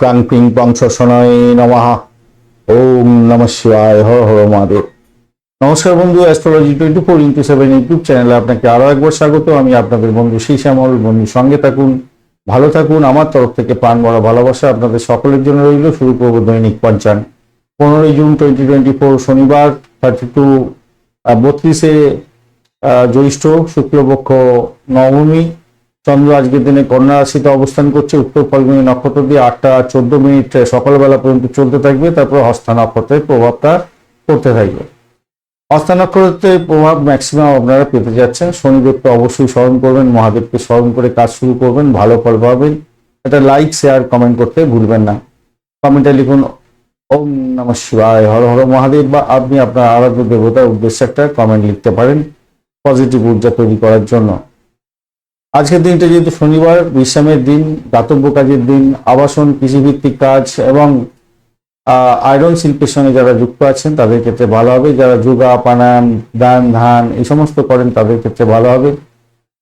ক্রাং ping পংশ শনয় নমঃ। ওম নম শিবায়, হর হর মহাদেব। নমস্কার বন্ধু astrology twenty four into seven YouTube চ্যানেলে আপনাকে আরও একবার স্বাগত। আমি আপনাদের বন্ধু শ্রী শ্যামল বন্ধু সঙ্গে থাকুন, ভালো থাকুন। আমার তরফ থেকে প্রাণ বড় ভালোবাসা আপনাদের সকলের জন্য রইল। শুরু করব দৈনিক পঞ্চান পনেরোই জুন টোয়েন্টি টোয়েন্টি ফোর শনিবার থার্টি টু বত্রিশে জ্যৈষ্ঠ, শুক্লপক্ষ নবমী। চন্দ্র আজকের দিনে কন্যা রাশিতে অবস্থান করছে। উত্তর ফাল্গুনী নক্ষত্র দিয়ে আটটা চোদ্দ মিনিট সকালবেলা পর্যন্ত চলতে থাকবে। তারপর হস্তা নক্ষত্রের প্রভাবটা পড়তে থাকবে। হস্তা নক্ষত্রের প্রভাব ম্যাক্সিমাম আপনারা পেতে যাচ্ছেন। শনিদেবকে অবশ্যই স্মরণ করবেন, মহাদেবকে স্মরণ করে কাজ শুরু করবেন, ভালো ফল পাবেন। এটা লাইক শেয়ার কমেন্ট করতে ভুলবেন না। কমেন্টে লিখুন, ওম নম শিবায়, হর হর মহাদেব বা আপনি আপনার আরাধ্য দেবতার উদ্দেশ্যে একটা কমেন্ট লিখতে পারেন পজিটিভ ঊর্জা তৈরি করার জন্য। আজকের দিনটা যেহেতু শনিবার, বিশ্রামের দিন, দাতব্য কাজের দিন, আবাসন, কৃষিভিত্তিক কাজ এবং আয়রন শিল্পের সঙ্গে যারা যুক্ত আছেন, তাদের ক্ষেত্রে ভালো হবে। যারা যোগা, প্রাণায়াম, দান, ধান, এই সমস্ত করেন, তাদের ক্ষেত্রে ভালো হবে।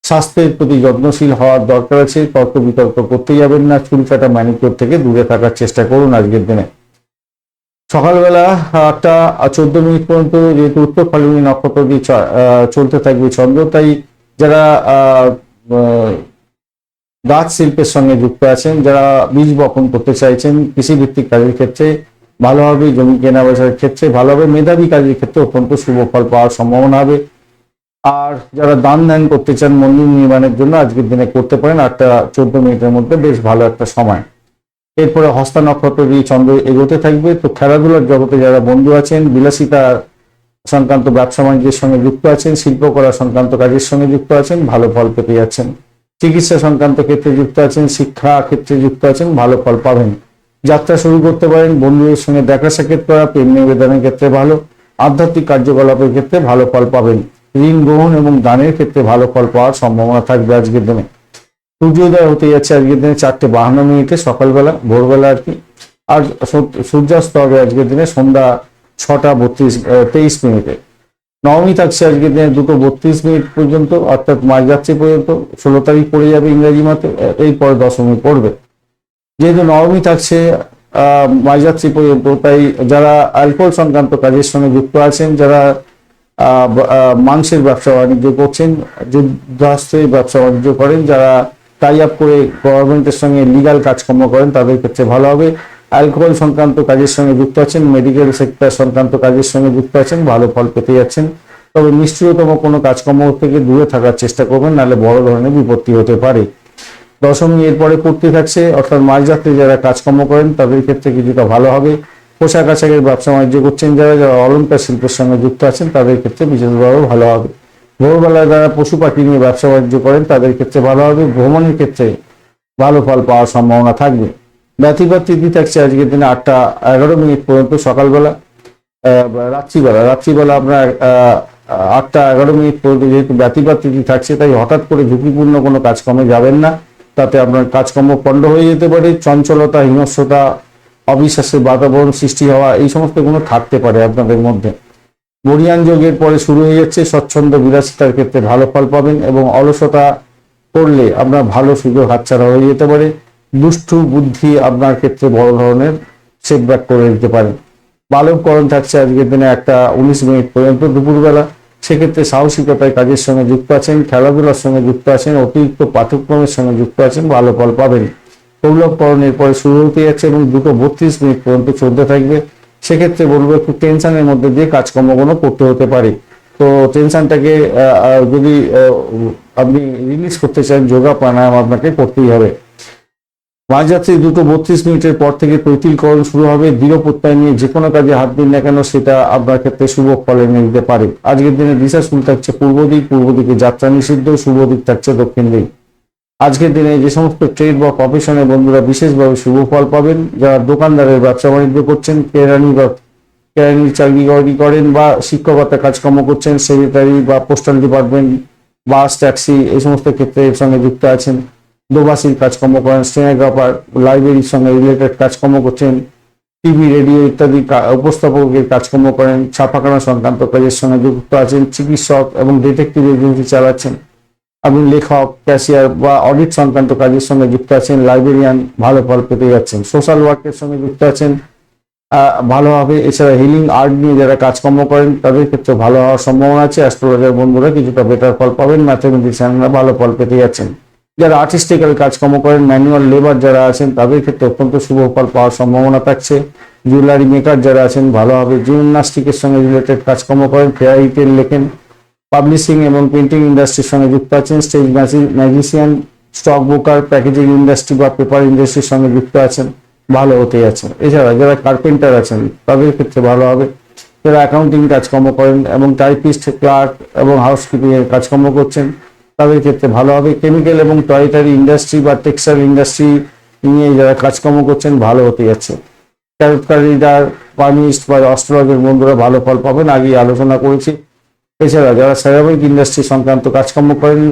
স্বাস্থ্যের প্রতি যত্নশীল হওয়ার দরকার আছে। তর্ক বিতর্ক করতে যাবেন না। চুল কাটা ম্যানিকিওর থেকে দূরে থাকার চেষ্টা করুন আজকের দিনে। সকালবেলা আটটা চোদ্দ মিনিট পর্যন্ত যেহেতু উত্তর ফাল্গুনী নক্ষত্র দিয়ে চলতে থাকবে চন্দ্র, তাই যারা গাছ শিল্পের সঙ্গে যুক্ত আছেন, যারা বীজ বপন করতে চাইছেন কৃষিভিত্তিক কাজের ক্ষেত্রে, ভালোভাবে জমি কেনা বেচার ক্ষেত্রে, ভালোভাবে মেধাবী কাজের ক্ষেত্রে অত্যন্ত শুভ ফল পাওয়ার সম্ভাবনা হবে। আর যারা দান ধ্যান করতে চান মন্দির নির্মাণের জন্য, আজকের দিনে করতে পারেন আটটা চোদ্দ মিনিটের মধ্যে বেশ ভালো একটা সময়। এরপরে হস্তা নক্ষত্র দিয়ে চন্দ্র এগোতে থাকবে। তো খেলাধুলার জগতে যারা বন্ধু আছেন, বিলাসিতা সংক্রান্ত ব্যবসা বাণিজ্যের সঙ্গে যুক্ত আছেন শিল্পকলা সংক্রান্ত কাজের সঙ্গে যুক্ত আছেন, ভালো ফল পেতে যাচ্ছেন। চিকিৎসা সংক্রান্ত ক্ষেত্রে যুক্ত আছেন, শিক্ষা ক্ষেত্রে যুক্ত আছেন, ভালো ফল পাবেন। যাত্রা শুরু করতে পারেন, বন্ধুদের সঙ্গে দেখা সাক্ষাৎ করা, প্রেম নিবেদনের ক্ষেত্রে ভালো, আধ্যাত্মিক কার্যকলাপের ক্ষেত্রে ভালো ফল পাবেন। ঋণ গ্রহণ এবং দানের ক্ষেত্রে ভালো ফল পাওয়ার সম্ভাবনা থাকবে আজকের দিনে। সূর্যোদয় হতে যাচ্ছে আজকের দিনে চারটে বাহান্ন মিনিটে, সকালবেলা, ভোরবেলা আর কি। আর সূর্যাস্ত হবে আজকের দিনে, সন্ধ্যা ছটা বত্রিশ তেইশ মিনিটে। নবমী থাকছে আজকে দিনে দুটো বত্রিশ মিনিট পর্যন্ত, অর্থাৎ মাঝরাত্রি পর্যন্ত, ষোলো তারিখ পড়ে যাবে ইংরেজি মাসে এরপরে দশমী পড়বে। যেহেতু নবমী থাকছে মাঝরাত্রি পর্যন্ত, তাই যারা অ্যালকোহল সংক্রান্ত কাজের সঙ্গে যুক্ত আছেন, যারা মাংসের ব্যবসা বাণিজ্য করছেন যুদ্ধাস্ত্রের ব্যবসা বাণিজ্য করেন, যারা টাই আপ করে গভর্নমেন্টের সঙ্গে লিগাল কাজকর্ম করেন, তাদের ক্ষেত্রে ভালো হবে। অ্যালকোহল সংক্রান্ত কাজের সঙ্গে যুক্ত আছেন মেডিকেল সেক্টর সংক্রান্ত কাজের সঙ্গে যুক্ত আছেন, ভালো ফল পেতে যাচ্ছেন। তবে নিশ্চয়তম কোনো কাজকর্ম থেকে দূরে থাকার চেষ্টা করবেন, নাহলে বড় ধরনের বিপত্তি হতে পারে। দশমী এরপরে পড়তে থাকছে, অর্থাৎ মাঝরাত্রে যারা কাজকর্ম করেন, তাদের ক্ষেত্রে কিছুটা ভালো হবে। পোশাক আশাকের ব্যবসা বাণিজ্য করছেন যারা যারা অলঙ্কার শিল্পের সঙ্গে যুক্ত আছেন, তাদের ক্ষেত্রে বিশেষভাবে ভালো হবে। ভোরবেলায় যারা পশু পাখি নিয়ে ব্যবসা বাণিজ্য করেন, তাদের ক্ষেত্রে ভালো হবে। ভ্রমণের ক্ষেত্রে ভালো ফল পাওয়ার সম্ভাবনা থাকবে। ব্যতিপাত তিথি থাকছে আজকের দিনে আটটা এগারো মিনিট পর্যন্ত সকালবেলা। রাত্রিবেলা রাত্রিবেলা আপনার আটটা এগারো মিনিট পর্যন্ত যেহেতু ব্যতিপাত তিথি থাকছে, তাই হঠাৎ করে ঝুঁকিপূর্ণ কোনো কাজকর্মে যাবেন না। তাতে আপনার কাজকর্ম পণ্ড হয়ে যেতে পারে, চঞ্চলতা, হিংস্রতা, অবিশ্বাসের বাতাবরণ সৃষ্টি হওয়া, এই সমস্তগুলো থাকতে পারে আপনাদের মধ্যে। বরিয়ান যোগের পরে শুরু হয়ে যাচ্ছে, স্বচ্ছন্দ বিলাসিতার ক্ষেত্রে ভালো ফল পাবেন এবং অলসতা করলে আপনার ভালো সুযোগ হাতছাড়া হয়ে যেতে পারে। দুষ্টু বুদ্ধি আপনার ক্ষেত্রে বড় ধরনের সেটব্যাক করে দিতে পারে। বালককরণ থাকছে আজকের দিনে একটা উনিশ মিনিট পর্যন্ত দুপুরবেলা। সেক্ষেত্রে সাহসিকতায় কাজের সঙ্গে যুক্ত আছেন, খেলাধুলার সঙ্গে যুক্ত আছেন, অতিরিক্ত পাঠ্যক্রমের সঙ্গে যুক্ত আছেন, ভালো ফল পাবেন। কৌলভকরণের পরে শুরু হতে যাচ্ছে এবং দুটো বত্রিশ মিনিট পর্যন্ত চলতে থাকবে। সেক্ষেত্রে বলব একটু টেনশনের মধ্যে দিয়ে কাজকর্মগুলো করতে হতে পারে। তো টেনশনটাকে যদি আপনি রিলিজ করতে চান, যোগা প্রাণায়াম আপনাকে করতেই হবে। মাঝরাত্রি দুটো বত্রিশ মিনিটের পর থেকে তৈতিলকরণ শুরু হবে। দৃঢ় প্রত্যয় নিয়ে যে কোনো কাজে হাত দিন না কেন, সেটা আপনার ক্ষেত্রে শুভ ফল এনে দিতে পারে। আজকের দিনে দিশা শুরু থাকছে পূর্ব দিক। পূর্ব দিকে যাত্রা নিষিদ্ধ, শুভ দিক থাকছে দক্ষিণ দিক। আজকের দিনে যে সমস্ত ট্রেড বা প্রফেশনের বন্ধুরা বিশেষভাবে শুভ ফল পাবেন। যারা দোকানদারের ব্যবসা বাণিজ্য করছেন, কেরানি বা কেরানির চাকরি করেন বা শিক্ষকতা কাজকর্ম করছেন, সেক্রেটারি বা পোস্টাল ডিপার্টমেন্ট বাস, ট্যাক্সি, এই সমস্ত ক্ষেত্রে এর সঙ্গে যুক্ত আছেন। দোবাসির কাজকর্ম করেন স্টেনোগ্রাফার লাইব্রেরির সঙ্গে রিলেটেড কাজকর্ম করছেন, টিভি, রেডিও ইত্যাদি উপস্থাপকের কাজকর্ম করেন, ছাপাখানা সংক্রান্ত কাজের সঙ্গে যুক্ত আছেন, চিকিৎসক এবং ডিটেকটিভ এজেন্সি চালাচ্ছেন। আপনি লেখক ক্যাশিয়ার বা অডিট সংক্রান্ত কাজের সঙ্গে যুক্ত আছেন লাইব্রেরিয়ান ভালো ফল পেতে যাচ্ছেন। সোশ্যাল ওয়ার্কের সঙ্গে যুক্ত আছেন ভালোভাবে এছাড়া হিলিং আর্ট নিয়ে যারা কাজকর্ম করেন, তাদের ক্ষেত্রে ভালো হওয়ার সম্ভাবনা আছে। অ্যাস্ট্রোলজার বন্ধুরা কিছুটা বেটার ফল পাবেন। ম্যাথমেটিশিয়ানরা ভালো ফল পেতে যাচ্ছেন। যারা আর্টিস্টিক্যাল কাজকর্ম করেন ম্যানুয়াল লেবার যারা আছেন, তাদের ক্ষেত্রে অত্যন্ত শুভ ফল পাওয়ার সম্ভাবনা থাকছে। জুয়েলারি মেকার যারা আছেন, ভালোভাবে জিমনাস্টিকের সঙ্গে রিলেটেড কাজকর্ম করেন ফেয়ারি টেল লেখেন পাবলিশিং এবং প্রিন্টিং ইন্ডাস্ট্রির সঙ্গে যুক্ত আছেন stage magician stock broker packaging industry বা পেপার ইন্ডাস্ট্রির সঙ্গে যুক্ত আছেন, ভালো হতে আছেন এছাড়া যারা কার্পেন্টার আছেন, তাদের ক্ষেত্রে ভালো হবে যারা অ্যাকাউন্টিং কাজকর্ম করেন এবং টাইপিস্ট ক্লার্ক এবং হাউসকিপিং এর কাজকর্ম করছেন তাদের ক্ষেত্রে ভালো হবে। কেমিক্যাল এবং টয়টারি ইন্ডাস্ট্রি বা টেক্সটাইল ইন্ডাস্ট্রি নিয়ে যারা কাজকর্ম করছেন, ভালো হতে যাচ্ছে। ক্যারেক্টার রিডার পারমিস্ট বা অস্ট্রোলজের বন্ধুরা ভালো ফল পাবেন আগে আলোচনা করেছি। এছাড়া যারা সেরামিক ইন্ডাস্ট্রি সংক্রান্ত কাজকর্ম করেন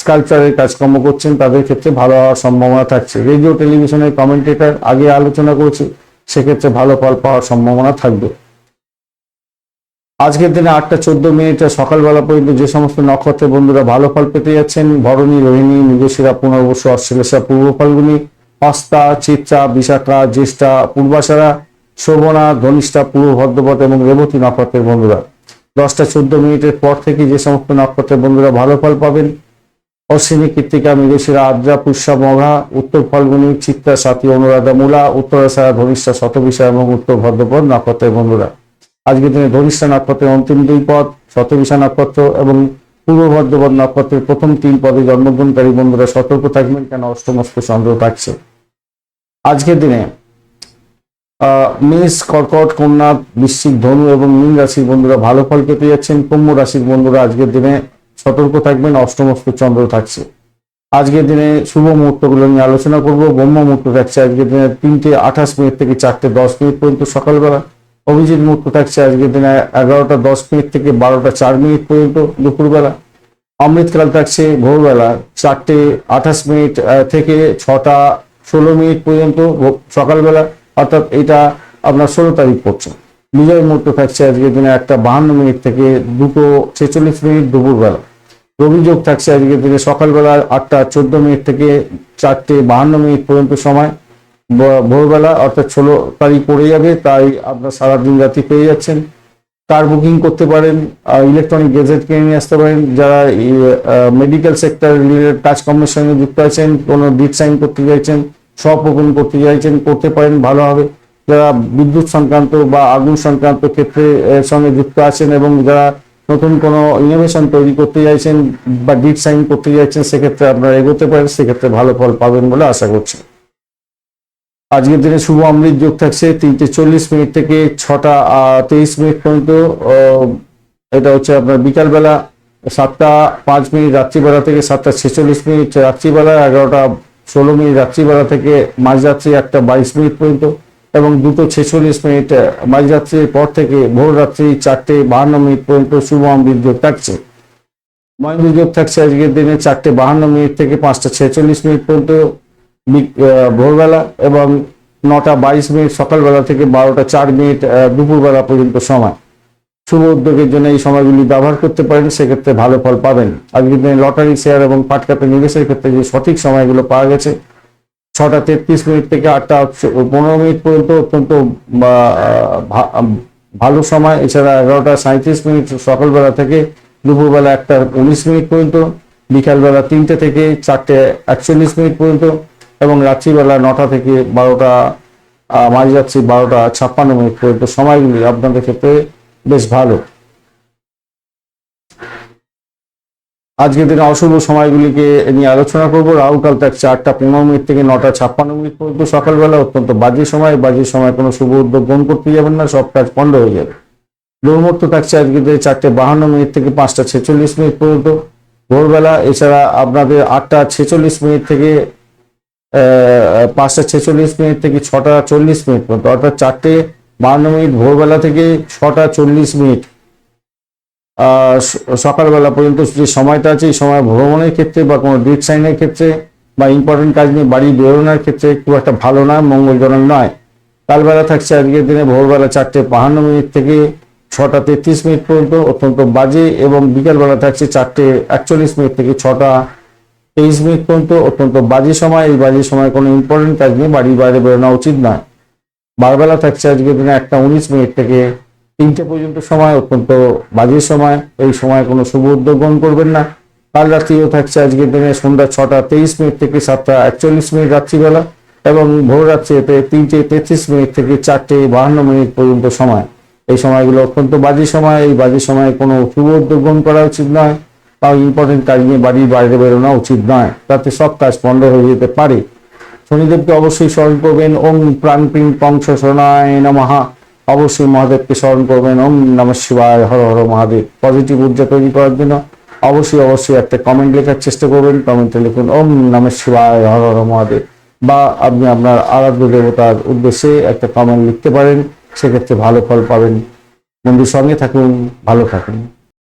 স্কাল্পচারের কাজকর্ম করছেন, তাদের ক্ষেত্রে ভালো হওয়ার সম্ভাবনা থাকছে। রেডিও টেলিভিশনের কমেন্টেটার আগে আলোচনা করেছি, সেক্ষেত্রে ভালো ফল পাওয়ার সম্ভাবনা থাকবে। আজকের দিনে আটটা চোদ্দ মিনিটে সকালবেলা পর্যন্ত যে সমস্ত নক্ষত্রের বন্ধুরা ভালো ফল পেতে যাচ্ছেন, ভরণী, রোহিণী, মৃগশিরা, পুনর্বসু অশ্লেষা পূর্ব ফাল্গুনি হস্তা চিত্রা বিশাখা, জ্যেষ্ঠা, পূর্বাশারা, শোভনা, ধনিষ্ঠা, পূর্ব ভদ্রপথ এবং রেবতী নক্ষত্রের বন্ধুরা। দশটা চোদ্দ মিনিটের পর থেকে যে সমস্ত নক্ষত্রের বন্ধুরা ভালো ফল পাবেন, অশ্বিনী, কৃত্তিকা, মৃগশিরা, আদ্রা, পুষ্যা মঘা উত্তর ফাল্গুনি, চিত্রা, সাথী, অনুরাধা, মূলা, উত্তরাশারা, ধনিষ্ঠা, শতবিশা এবং উত্তর ভদ্রপদ নক্ষত্রের বন্ধুরা। আজকের দিনে ধনিষ্ঠা নক্ষত্রের অন্তিম দুই পদ শতবিশা নক্ষত্র এবং পূর্ব ভদ্রপদ নক্ষত্রের প্রথম তিন পদে জন্মগ্রহণকারী বন্ধুরা সতর্ক থাকবেন কেন অষ্টমস্ত চন্দ্র থাকছে। আজকের দিনে মেষ, কর্কট, কন্যা, বৃশ্চিক, ধনু এবং মীন রাশির বন্ধুরা ভালো ফল পেতে যাচ্ছেন। কুম্ভ রাশির বন্ধুরা আজকের দিনে সতর্ক থাকবেন অষ্টমস্ত চন্দ্র থাকছে। আজকের দিনে শুভ মুহূর্তগুলো নিয়ে আলোচনা করব। ব্রহ্ম মুহূর্ত থাকছে আজকের দিনে তিনটে আঠাশ মিনিট থেকে চারটে দশ মিনিট পর্যন্ত সকালবেলা। অভিজিৎ মুহূর্ত থাকছে আজকের দিনে এগারোটা দশ মিনিট থেকে বারোটা চার মিনিট পর্যন্ত দুপুরবেলা। অমৃতকাল থাকছে ভোরবেলা চারটে আঠাশ মিনিট থেকে ছটা ষোলো মিনিট পর্যন্ত সকালবেলা, অর্থাৎ এটা আপনার ষোলো তারিখ পড়ছে। বিজয় মুহূর্ত থাকছে আজকের দিনে একটা বাহান্ন মিনিট থেকে দুটো ছেচল্লিশ মিনিট দুপুরবেলা। রবি যোগ থাকছে আজকের দিনে সকালবেলা আটটা চোদ্দ মিনিট থেকে চারটে বাহান্ন মিনিট পর্যন্ত সময়। ভোরবেলা অর্থাৎ ষোলো তারিখ পড়ে যাবে, তাই আপনার সারাদিন রাতি পেয়ে যাচ্ছেন। কার বুকিং করতে পারেন ইলেকট্রনিক গেজেট কিনে নিয়ে আসতে পারেন, যারা মেডিকেল সেক্টর রিলেটেড কাজকর্মের সঙ্গে যুক্ত আছেন, কোনো ডিট সাইন করতে চাইছেন শপ ওপেন করতে চাইছেন, করতে পারেন, ভালো হবে। যারা বিদ্যুৎ সংক্রান্ত বা আগুন সংক্রান্ত ক্ষেত্রে সঙ্গে যুক্ত আছেন এবং যারা নতুন কোনো ইনোভেশন তৈরি করতে চাইছেন বা ডিট সাইন করতে চাইছেন, সেক্ষেত্রে আপনারা এগোতে পারেন, সেক্ষেত্রে ভালো ফল পাবেন বলে আশা করছি। আজকের দিনে শুভ অমৃত যোগ থাকছে তিনটে চল্লিশ মিনিট থেকে ছটা তেইশ মিনিট পর্যন্ত এটা হচ্ছে আপনার বিকালবেলা সাতটা পাঁচ মিনিট, রাত্রিবেলা থেকে সাতটা ছেচল্লিশ মিনিট, রাত্রিবেলা এগারোটা ষোলো মিনিট, রাত্রিবেলা থেকে মাঝরাত্রি একটা বাইশ মিনিট পর্যন্ত এবং দুটো ছেচল্লিশ মিনিট মাঝরাত্রির পর থেকে ভোর রাত্রি চারটে বাহান্ন মিনিট পর্যন্ত শুভ অমৃত যোগ থাকছে। মহেন্দ্র যোগ থাকছে আজকের দিনে চারটে বাহান্ন মিনিট থেকে পাঁচটা ছেচল্লিশ মিনিট পর্যন্ত ভোরবেলা এবং নটা বাইশ মিনিট সকালবেলা থেকে বারোটা চার মিনিট দুপুরবেলা পর্যন্ত সময়। শুভ উদ্যোগের জন্য এই সময়গুলি ব্যবহার করতে পারেন, সেক্ষেত্রে ভালো ফল পাবেন। আজকের দিনে লটারি, শেয়ার এবং পাটকাতে নিবেশের ক্ষেত্রে যে সঠিক সময়গুলো পাওয়া গেছে, ছটা তেত্রিশ মিনিট থেকে আটটা পনেরো মিনিট পর্যন্ত অত্যন্ত ভালো সময়। এছাড়া এগারোটা সাঁত্রিশ মিনিট সকালবেলা থেকে দুপুরবেলা একটা উনিশ মিনিট পর্যন্ত, বিকালবেলা তিনটে থেকে চারটে একচল্লিশ মিনিট পর্যন্ত এবং রাত্রিবেলা নটা থেকে বারোটা আহ, মাঝরাত্রি বারোটা ছাপ্পান্ন মিনিট পর্যন্ত সময়গুলি আপনাদের ক্ষেত্রে বেশ ভালো। আজকের দিনে অশুভ সময়গুলিকে নিয়ে আলোচনা করব। রাহুকাল থাকছে আটটা পনেরো মিনিট থেকে নটা ছাপ্পান্ন মিনিট পর্যন্ত সকালবেলা অত্যন্ত বাজে সময়। বাজে সময় কোনো শুভ উদ্যোগ গ্রহণ করতে যাবেন না সব কাজ পণ্ড হয়ে যাবে। দুর্মুক্ত থাকছে আজকে দিনে চারটে বাহান্ন মিনিট থেকে পাঁচটা ছেচল্লিশ মিনিট পর্যন্ত। ভোরবেলা এছাড়া আপনাদের আটটা ছেচল্লিশ মিনিট থেকে পাঁচটা ছেচল্লিশ মিনিট থেকে ছটা চল্লিশ মিনিট পর্যন্ত, অর্থাৎ চারটে বাহান্ন মিনিট ভোরবেলা থেকে ছটা চল্লিশ মিনিট। সকালবেলা পর্যন্ত যে সময়টা আছে, এই সময় ভ্রমণের ক্ষেত্রে বা কোনো ডেট সাইনের ক্ষেত্রে বা ইম্পর্টেন্ট কাজ নিয়ে বাড়ি বেরোনোর ক্ষেত্রে খুব একটা ভালো নয়, মঙ্গলজনক নয়। কালবেলা থাকছে আজকের দিনে ভোরবেলা চারটে বাহান্ন মিনিট থেকে ছটা তেত্রিশ মিনিট পর্যন্ত, অত্যন্ত বাজে এবং বিকালবেলা থাকছে চারটে একচল্লিশ মিনিট থেকে ছটা তেইশ মিনিট পর্যন্ত অত্যন্ত বাজে সময়। এই বাজে সময় কোনো ইম্পর্টেন্ট কাজ নিয়ে বাড়ির বাইরে বেরোনো উচিত নয়। বারবেলা থাকছে আজকের দিনে একটা উনিশ মিনিট থেকে তিনটে পর্যন্ত সময়, অত্যন্ত বাজে সময়। এই সময় কোনো শুভ উদ্যোগ গ্রহণ করবেন না। কাল রাত্রিও থাকছে আজকের দিনে সন্ধ্যা ছটা তেইশ মিনিট থেকে সাতটা একচল্লিশ মিনিট রাত্রিবেলা এবং ভোর রাত্রিতে তিনটে তেত্রিশ মিনিট থেকে চারটে বাহান্ন মিনিট পর্যন্ত সময়। এই সময়গুলো অত্যন্ত বাজে সময়। এই বাজে সময়ে কোনো শুভ উদ্যোগ গ্রহণ করা উচিত নয়। বা ইম্পর্টেন্ট কাজ নিয়ে বাড়ির বাইরে বেরোনো উচিত নয়। তাতে সব কাজ বন্ধ হয়ে যেতে পারে। শনিদেবকে অবশ্যই স্মরণ করবেন। ওম প্রাণ প্রাণপ্রিং পংশ শরণায় নমহা অবশ্যই মহাদেবকে স্মরণ করবেন। ওম নম শিবায়। হর হর মহাদেব। পজিটিভ ঊর্জা তৈরি করার জন্য অবশ্যই অবশ্যই একটা কমেন্ট লেখার চেষ্টা করবেন। কমেন্টে লিখুন, ওম নম শিবায়। হর হর মহাদেব। বা আপনি আপনার আরাধ্য দেবতার উদ্দেশ্যে একটা কমেন্ট লিখতে পারেন। সেক্ষেত্রে ভালো ফল পাবেন। বন্ধুর সঙ্গে থাকুন, ভালো থাকুন।